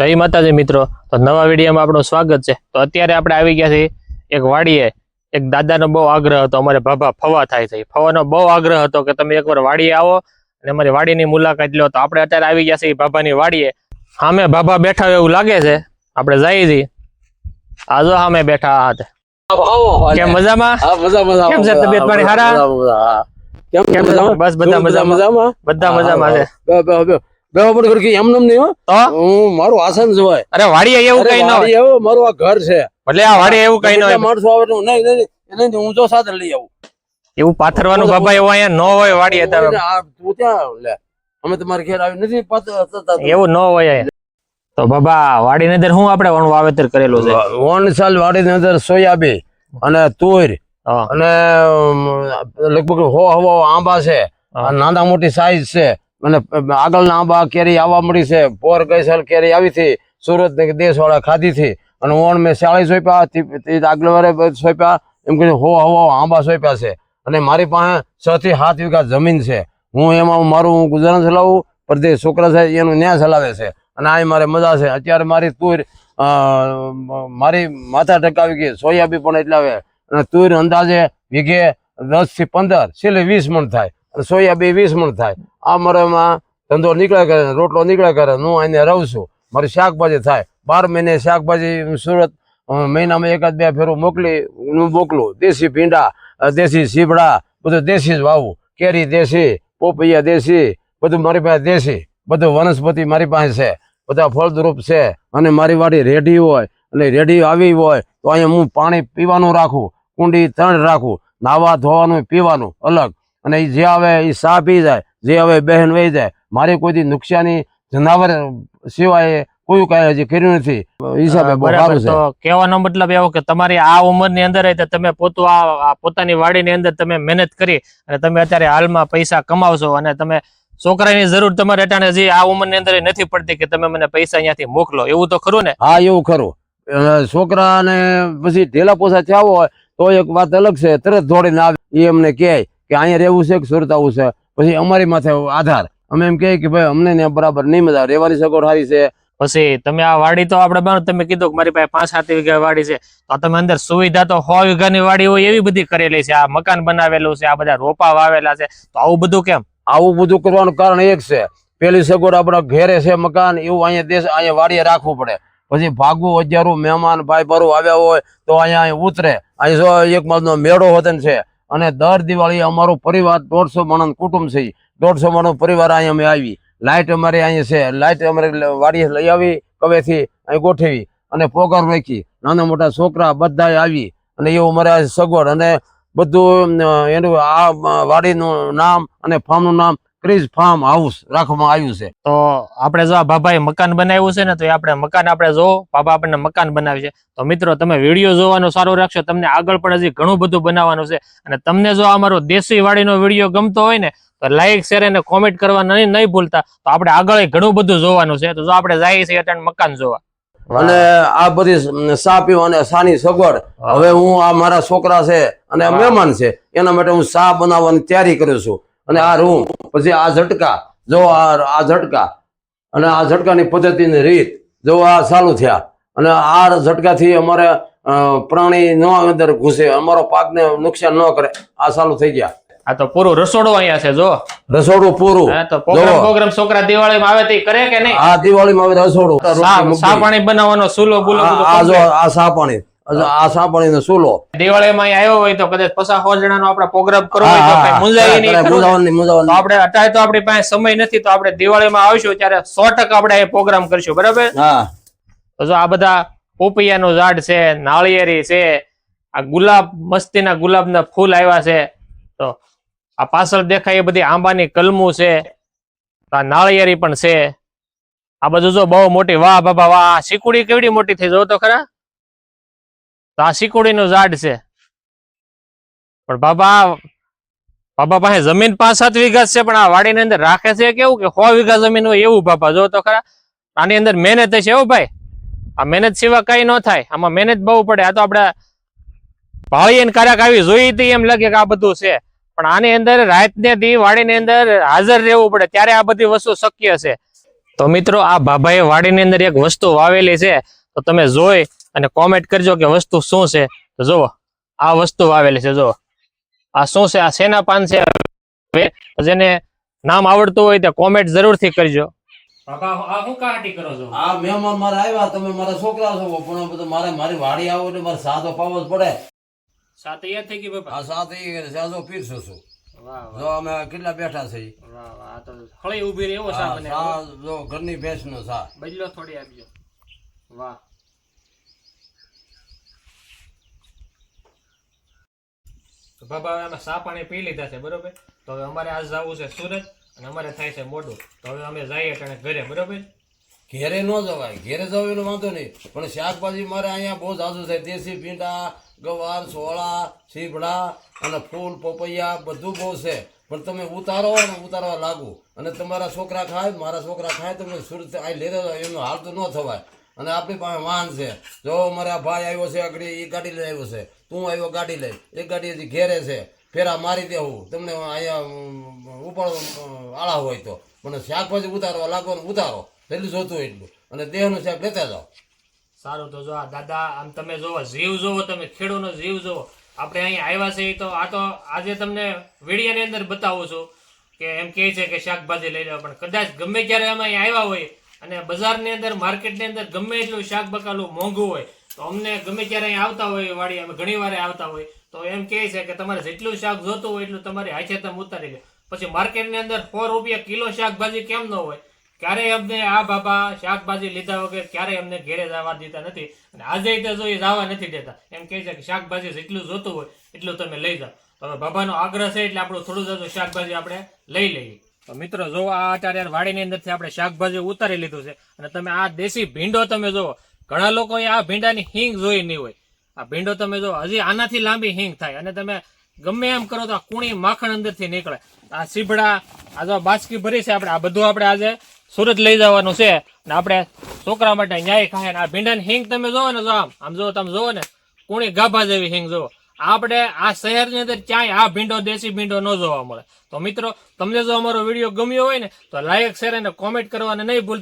જય માતાજી મિત્રો. તો નવા વિડીયોમાં આપણું સ્વાગત છે. તો અત્યારે આપણે આવી ગયા છીએ એક વાડીએ. એક દાદાનો બહુ આગ્રહ હતો. અમારે ભાભા ફવા થાય છે. ફવાનો બહુ આગ્રહ હતો કે તમે એકવાર વાડીએ આવો અને અમારી વાડીની મુલાકાત લો. તો આપણે અત્યારે આવી ગયા છીએ ભાભાની વાડીએ. સામે ભાભા બેઠા હોય એવું લાગે છે. આપણે જઈએ છીએ. આજો સામે બેઠા હાથ. કેમ મજામાં? કેમ છે તબિયત પાણી? સારા? બસ બધા મજામાં? મજામાં? બધા મજામાં છે. બે બે બે બે ઉપર ઘરકી એમ નમ નહીં હો. તો? હું મારું આસન જોવાય અરે વાડી એવું કઈ ન હોય. વાડી મારું આ ઘર છે. એટલે આ વાડી એવું કઈ ન માણસો આવે તો નહીં નહીં એને જો સાધન લઈ આવું. એવું પાથરવાનું બાબા એવું અહીંયા ન હોય વાડી હતા તું ત્યાં લે. અમે તમારે ઘેર આવી નથી એવું ન હોય તો બાબા વાડીની અંદર શું આપણે વણ વાવેતર કરેલું છે? વણ સાલ વાડીની અંદર સોયાબી અને તુર અને લગભગ હો હવો આંબા છે. નાના મોટી સાઈઝ છે. અને આગળના આંબા કેરી આવવા મળી છે. પોર ગઈસલ કેરી આવી હતી. સુરત ને દેશ વાળા ખાધી હતી. અને ઓણ મેં ચાળીસ સોંપ્યા આગળ વારે સોંપ્યા. એમ કે હો હો આંબા સોંપ્યા છે. અને મારી પાસે છ થી સાત વીઘા જમીન છે. હું એમાં મારું, હું ગુજરાન ચલાવું, પરદેશ છોકરા છે, એનું ન્યાય ચલાવે છે. અને આ મારે મજા છે. અત્યારે મારી તુર મારી માથા ટકાવી ગઈ. સોયાબી પણ એટલે આવે. અને તુર અંદાજે વીઘે દસથી પંદર, છેલ્લે વીસ મણ થાય. અને સોયાબી વીસ મણ થાય. આ મારામાં ધંધો નીકળ્યા કરે રોટલો નીકળ્યા કરે હું અહીંયા રહું છું. મારી શાકભાજી થાય. બાર મહિને શાકભાજી સુરત મહિનામાં એકાદ બે ફેરો મોકલી, હું મોકલું. દેશી ભીંડા દેશી સીબડા, બધું દેશી જ વાવું. કેરી દેશી, પોપૈયા દેશી, બધું મારી પાસે દેશી. બધું વનસ્પતિ મારી પાસે છે. બધા ફળદ્રુપ છે. અને મારી વાડી રેડી હોય, અને રેડી આવી હોય, તો અહીંયા હું પાણી પીવાનું રાખું. કુંડી ત્રણ રાખું. નાવા ધોવાનું, પીવાનું, અલગ. અને એ જે આવે એ સા પી જાય. જે હવે બહેન વહી જાય મારે કોઈ નુકસાની જનાવર સિવાય કોઈ કાંઈ હજી કર્યું નથી. હિસાબે બરાબર તો કહેવાનો મતલબ એવો કે તમારી આ ઉંમરની અંદર તમે પોતું આ પોતાની વાડીની અંદર તમે મહેનત કરી અને તમે અત્યારે હાલમાં પૈસા કમાવશો અને તમે છોકરાની જરૂર તમારે અટાણે હજી આ ઉંમરની અંદર નથી પડતી કે તમે મને પૈસા અહીંયાથી મોકલો. એવું તો ખરું ને? હા એવું ખરું. છોકરા છોકરાને પછી ઢેલા પોસા થયા હોય તો એક વાત અલગ છે તરત દોડીને આવે. એ અમને કહે કે અહીંયા રહેવું છે કે સુરત આવું છે? પછી અમારી માથે આધાર. અમે એમ કહીએ કે ભાઈ અમને ને બરાબર નહીં મજા રહેવાની સગવડ સારી છે. પછી તમે આ વાડી તો આપણે તમે કીધું કે મારી પાસે પાંચ સાત વીઘા વાડી છે. તો તમે અંદર સુવિધા તો સો વીઘાની વાડી હોય એવી બધી કરેલી છે. આ મકાન બનાવેલું છે આ બધા રોપા વાવેલા છે. તો આવું બધું કેમ? આવું બધું કરવાનું કારણ એક છે. પેલી સગવડ આપણા ઘેરે છે મકાન એવું અહીંયા દેશ અહીંયા વાડીએ રાખવું પડે. પછી ભાગવું હજારું મહેમાન ભાઈ ભરું આવ્યા હોય તો અહીંયા અહીં ઉતરે. અહીં જો એક માસનો મેળો હોતન છે. અને દર દિવાળી અમારો પરિવાર દોઢસો માણસ કુટુંબ છે. દોઢસો માણસ પરિવાર અહીંયા અમે આવી. લાઇટ અમારે અહીંયા છે. લાઇટ અમારે વાડીએ લઈ આવી, કવેથી અહીં ગોઠવી અને પોગાર રાખી. નાના મોટા છોકરા બધા આવી અને એવું અમારે સગવડ અને બધું એનું આ વાડીનું નામ અને ફાર્મનું નામ ક્રિઝ ફાર્મ હાઉસ રાખવામાં આવ્યું છે. તો આપણે જો આ બાબાએ મકાન બનાવ્યું છે ને તો આપણે મકાન આપણે જો બાબા આપણને મકાન બનાવ્યું છે. તો મિત્રો તમે વીડિયો જોવાનું સારું રાખશો તમને આગળ પણ હજી ઘણું બધું બનાવવાનું છે. અને તમને જો અમારો દેશી વાડીનો વીડિયો ગમતો હોય ને તો લાઈક શેર અને કોમેન્ટ કરવા નહીં નહીં ભૂલતા. તો આપણે આગળ ઘણું બધું જોવાનું છે. તો જો આપણે જઈએ છીએ અત્યારે મકાન જોવા. અને આ બધી સા પીવા અને સાની સગવડ. હવે હું આ મારા છોકરા છે અને મહેમાન છે. એના માટે હું સા બનાવવાની તૈયારી કરું છું. અને આ રૂમ પછી આ ઝટકા જો આ ઝટકા અને આ ઝટકાની પદ્ધતિની રીત જો આ ચાલુ થયા અને આ ઝટકાથી અમારે પ્રાણી ન અંદર ઘૂસે અમારો પાકને નુકસાન ન કરે આ ચાલુ થઈ ગયા. આ તો પૂરું રસોડું અહીંયા છે જો. રસોડું પૂરું. તો પ્રોગ્રામ. પ્રોગ્રામ છોકરા દિવાળીમાં આવે તે કરે કે નહીં? આ દિવાળીમાં આવે રસોડું. સા પાણી બનાવવાનો સુલો બુલો આ જો આ સા પાણી આ સા પાણીનો ચૂલો દિવાળીમાં આવ્યો હોય તો કદાચ પચાસ સો જણાનો આપણે પ્રોગ્રામ કરવો હોય તો કઈ હા. નહીં મુંજાવાની- મુંજાવાની. આપણે અત્યારે તો આપણી પાસે સમય નથી તો આપણે દિવાળીમાં આવશું ત્યારે સો ટકા આપણે પ્રોગ્રામ કરશું બરાબર? હા. તો જો આ બધા પોપૈયાનું ઝાડ છે નાળિયેરી છે આ ગુલાબ મસ્તીના ગુલાબના ફૂલ આવ્યા છે તો આ પાછળ દેખાય એ બધી આંબાની કલમું છે આ નાળિયેરી પણ છે. આ બધું જો બહુ મોટી વાહ બાબા વાહ શીકુડી કેવડી મોટી થઈ જો તો ખરા? તો આ શીકુડીનું ઝાડ છે. પણ બાબા બાબા પાસે જમીન પાંચ સાત વીઘા છે, પણ આ વાડીની અંદર રાખે છે કેવું કે સો વીઘા જમીન હોય એવું બાપા, જો તો ખરા. આની અંદર મહેનત છે એવું ભાઈ. આ મહેનત સિવાય કઈ ન થાય. આમાં મહેનત બહુ પડે. આ તો આપણે ભાળી ને કારક આવી જોઈ હતી એમ લાગે કે આ બધું છે. પણ આની અંદર રાત ને દી વાડીની અંદર હાજર રહેવું પડે. ત્યારે આ બધી વસ્તુ શક્ય છે. તો મિત્રો, આ ભાભાએ વાડીની અંદર એક વસ્તુ વાવેલી છે. તો તમે જોઈ અને કોમેન્ટ કરજો કે વસ્તુ શું છે. તો જુઓ આ વસ્તુ વાવેલી છે જુઓ. આ શું છે? આ સેના પાન છે જેને નામ આવડતું હોય તે કોમેન્ટ જરૂરથી કરજો. આ શું કાટી કરો છો? આ મહેમાન મારા આવ્યા તમે મારા છોકરા છો. પણ બધું મારે મારી વાડી આવો એટલે મારે સાદો પાવો જ પડે. સા તૈયાર થઈ ગઈ બાપા? આ સાદ સાદો પીરસો છું. વાહ વાહ. જો અમે કેટલા બેઠા છે? વાહ વાહ તો હળી ઊભી રહી એવો સા જો ઘરની ભેસ નો સા બદલો થોડી આપજો. વાહ. તો બાબા અમે સા પાણી પી લીધા છે, બરોબર? તો હવે અમારે આજ જવું છે સુરત અને અમારે થાય છે મોડું. તો હવે અમે જઈએ ટાણે ઘરે, બરોબર? ઘેરે ન જવાય, ઘેરે જવું એનો વાંધો નહીં. પણ શાકભાજી મારે અહીંયા બહુ જાજુ છે. દેશી ભીંડા, ગવાર, સોળા સીભડા અને ફૂલ, પપૈયા બધું બહુ છે. પણ તમે ઉતારો અને ઉતારવા લાગુ. અને તમારા છોકરા ખાય, મારા છોકરા ખાય તમે સુરત આ લેતા જાઓ એનું હાલ તો ન થવાય. અને આપણી પાસે વાહન છે. જો મારા ભાઈ આવ્યો છે આગળ, એ ગાડી લઈ આવ્યો છે. તું આવ્યો ગાડી લઈ. એક ગાડી હજી ઘેરે છે. ફેરા મારી દેવું તમને અહીંયા ઉપાડો આળા હોય તો. પણ શાકભાજી ઉતારો લાગો ને ઉતારો. એટલું જોતું હોય એટલું. અને દેહનું શાક લેતા જાઓ. સારું તો જો આ દાદા, આમ તમે જોવો, જીવ જોવો, તમે ખેડૂતનો જીવ જોવો. આપણે અહીં આવ્યા છે તો આ તો આજે તમને વીડિયાની અંદર બતાવું છું કે એમ કહે છે કે શાકભાજી લઈ લેવા પણ કદાચ ગમે ત્યારે અમે અહીં આવ્યા હોય અને બજારની અંદર, માર્કેટની અંદર ગમે એટલું શાક બકાલું મોંઘું હોય તો અમને ગમે ત્યારે અહીં આવતા હોય, વાડી અમે ઘણી વાર આવતા હોય, તો એમ કહે છે કે તમારે જેટલું શાક જોતું હોય એટલું તમારી હાથે ઉતારી લે. પછી માર્કેટની અંદર સો રૂપિયા કિલો શાકભાજી કેમ ન હોય? ક્યારેય અમને આ બાબા શાકભાજી લીધા વગર ક્યારેય અમને ઘેરે જવા દેતા નથી અને આજે તે જો એ જવા નથી દેતા. એમ કહે છે કે શાકભાજી જેટલું જોતું હોય એટલું તમે લઈ જાઓ. હવે બાબાનો આગ્રહ છે એટલે આપણું થોડું જાજુ શાકભાજી આપણે લઈ લઈએ. તો મિત્રો, જો આ અત્યારે વાડીની અંદરથી આપણે શાકભાજી ઉતારી લીધું છે અને તમે આ દેશી ભીંડો તમે જુઓ ઘણા લોકોએ આ ભીંડાની હિંગ જોઈ નહીં હોય. આ ભીંડો તમે જો હજી આનાથી લાંબી હિંગ થાય અને તમે ગમે એમ કરો તો આ કુણી માખણ અંદરથી નીકળે. આ સીભડા, આ જો બાસકી ભરી છે આપણે, આ બધું આપણે આજે સુરત લઈ જવાનું છે. ને આપણે છોકરા માટે ન્યાય ખાય આ ભીંડાની હિંગ તમે જોવો ને જો આમ. આમ જો તમે જોવો ને, કુણી ગાભા જેવી હિંગ જોવો. આપણે આ શહેરની અંદર ક્યાંય આ ભીંડો, દેશી ભીંડો ન જોવા મળે. તો મિત્રો, તમને જો અમારો વીડિયો ગમ્યો હોય ને, તો લાઈક શેર અને કોમેન્ટ કરવાને નહીં ભૂલ